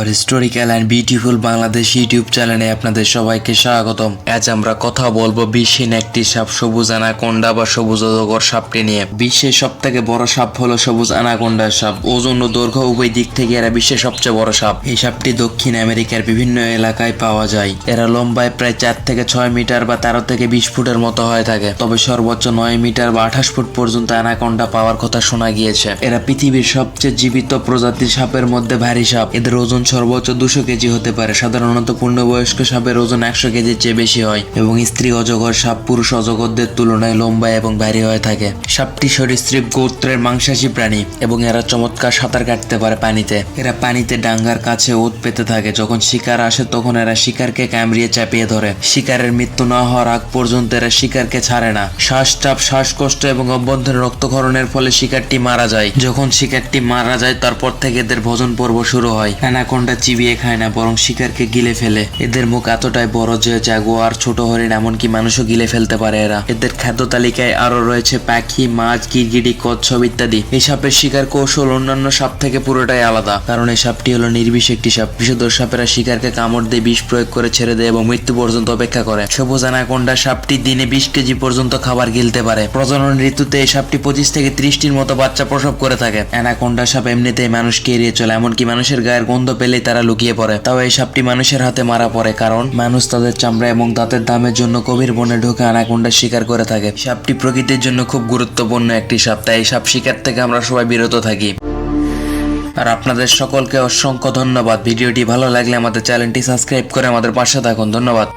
Our historical and beautiful Bangladesh YouTube চ্যানেলে আপনাদের সবাইকে স্বাগতম। আজ আমরা কথা বলব বিশ্বের একটি সাপ, সবুজ আনাকোন্ডা বা সবুজ অজগর সাপটি নিয়ে। বিশ্বের সব থেকে বড় সাপ হলো সবুজ আনাকোন্ডা সাপ। ওজন ও দৈর্ঘ্য উভয় দিক থেকে এরা বিশ্বের সবচেয়ে বড় সাপ। এই সাপটি দক্ষিণ আমেরিকার বিভিন্ন এলাকায় পাওয়া যায়। এরা লম্বায় প্রায় চার থেকে ছয় মিটার বা তেরো থেকে বিশ ফুটের মতো হয়ে থাকে। তবে সর্বোচ্চ নয় মিটার বা আঠাশ ফুট পর্যন্ত অ্যানাকোন্ডা পাওয়ার কথা শোনা গিয়েছে। এরা পৃথিবীর সবচেয়ে জীবিত প্রজাতির সাপের মধ্যে ভারী সাপ। এদের ওজন সর্বোচ্চ দুশো কেজি হতে পারে। সাধারণত পূর্ণবয়স্ক সাপের ওজন একশো কেজির চেয়ে বেশি হয় এবং স্ত্রী অজগর সাপ, পুরুষ অজগরদের তুলনায় লম্বা এবং ভারী হয়ে থাকে। সাপটি সরীসৃপ গোত্রের মাংসাশী প্রাণী এবং এরা চমৎকার সাঁতার কাটতে পারে পানিতে। এরা পানিতে ডাঙ্গার কাছে ওত পেতে থাকে। যখন শিকার আসে, তখন এরা শিকারকে কামড়িয়ে চাপিয়ে ধরে। শিকারের মৃত্যু না হওয়ার আগ পর্যন্ত এরা শিকারকে ছাড়ে না। শ্বাসচাপ শ্বাসকষ্ট এবং অভ্যন্তরীণ রক্তক্ষরণের ফলে শিকারটি মারা যায়। যখন শিকারটি মারা যায়, তারপর থেকে এদের ভোজন পর্ব শুরু হয়। অ্যানাকোন্ডা চিবিয়ে খায় না, বরং শিকারকে গিলে ফেলে। এদের মুখ এতটাই বড় যে জাগুয়ার, ছোট হরিণ এমনকি মানুষও গিলে ফেলতে পারে এরা। এদের খাদ্য তালিকায় আরও রয়েছে পাখি, মাছ, গিরগিটি, কচ্ছপ ইত্যাদি। এই সাপের শিকার কৌশল অন্যান্য সাপ থেকে পুরোটাই আলাদা। কারণ এই সাপটি হলো নির্বিষ একটি সাপ। বিষধর সাপেরা শিকারকে কামড় দিয়ে বিষ প্রয়োগ করে ছেড়ে দেয় এবং মৃত্যু পর্যন্ত অপেক্ষা করে। সবুজ অ্যানাকোন্ডা সাপটি দিনে বিশ কেজি পর্যন্ত খাবার গিলতে পারে। প্রজনন ঋতুতে এই সাপটি পঁচিশ থেকে ত্রিশটির মতো বাচ্চা প্রসব করে থাকে। অ্যানাকোন্ডা সাপ এমনিতেই মানুষকে এড়িয়ে চলে, এমনকি মানুষের গায়ের গন্ধ পেলেই তারা লুকিয়ে পড়ে। তাও এই সাপটি মানুষের হাতে মারা পড়ে কারণ মানুষ তাদের চামড়া এবং দাঁতের দামের জন্য গভীর বনে ঢুকে আনাকুন্ডা শিকার করে থাকে। সাপটি প্রকৃতির জন্য খুব গুরুত্বপূর্ণ একটি সাপ, তাই এই সাপ শিকার থেকে আমরা সবাই বিরত থাকি। আর আপনাদের সকলকে অসংখ্য ধন্যবাদ। ভিডিওটি ভালো লাগলে আমাদের চ্যানেলটি সাবস্ক্রাইব করে আমাদের পাশে থাকুন। ধন্যবাদ।